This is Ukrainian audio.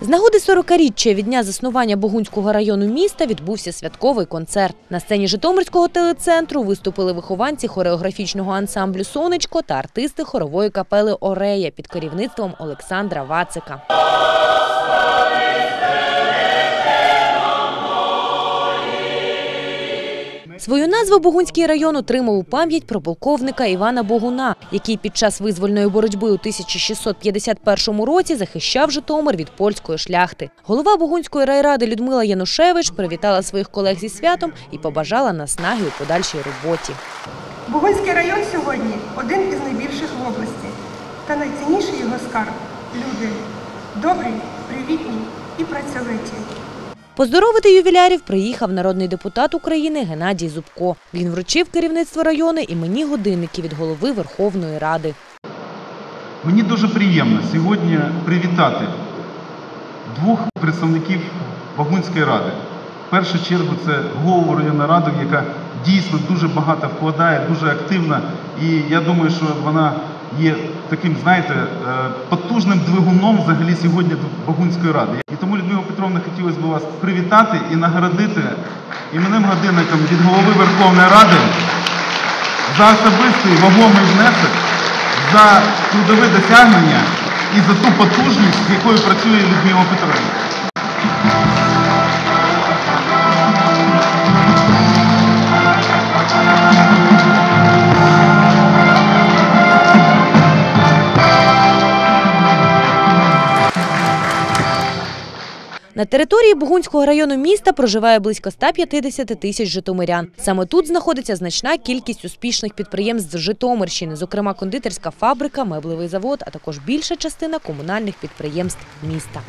З нагоди 40-річчя від дня заснування Богунського району міста відбувся святковий концерт. На сцені Житомирського телецентру виступили вихованці хореографічного ансамблю Сонечко та артисти хорової капели Орея під керівництвом Олександра Вацика. Свою назву Богунський район отримав у пам'ять про полковника Івана Богуна, який під час визвольної боротьби у 1651 році захищав Житомир від польської шляхти. Голова Богунської райради Людмила Янушевич привітала своїх колег зі святом і побажала наснаги у подальшій роботі. Бугунський район сьогодні один із найбільших в області. Та найцінніший його скарб люди добрі, привітні і працьовиті. Поздоровити ювілярів приїхав народний депутат України Геннадій Зубко. Він вручив керівництво району імені годинників від голови Верховної Ради. Мені дуже приємно сьогодні привітати двох представників Вагунської ради. В першу чергу це голову районної ради, яка дійсно дуже багато вкладає, дуже активна. І я думаю, що вона є таким, знаєте, е, потужним двигуном взагалі сьогодні Вагунської ради. І тому, Людмила Петровна, хотілося б вас привітати і нагородити іменним годинником від голови Верховної Ради за особистий вагомий внесок, за трудове досягнення і за ту потужність, з якою працює Людмила Петровна. На території Бугунського району міста проживає близько 150 тисяч житомирян. Саме тут знаходиться значна кількість успішних підприємств з Житомирщини, зокрема кондитерська фабрика, меблевий завод, а також більша частина комунальних підприємств міста.